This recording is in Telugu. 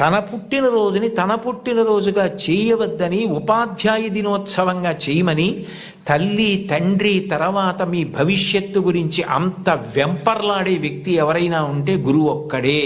తన పుట్టినరోజుని తన పుట్టినరోజుగా చేయవద్దని ఉపాధ్యాయ దినోత్సవంగా చేయమని తల్లి తండ్రి తర్వాత మీ భవిష్యత్తు గురించి అంత వెంపర్లాడే వ్యక్తి ఎవరైనా ఉంటే గురువు ఒక్కడే.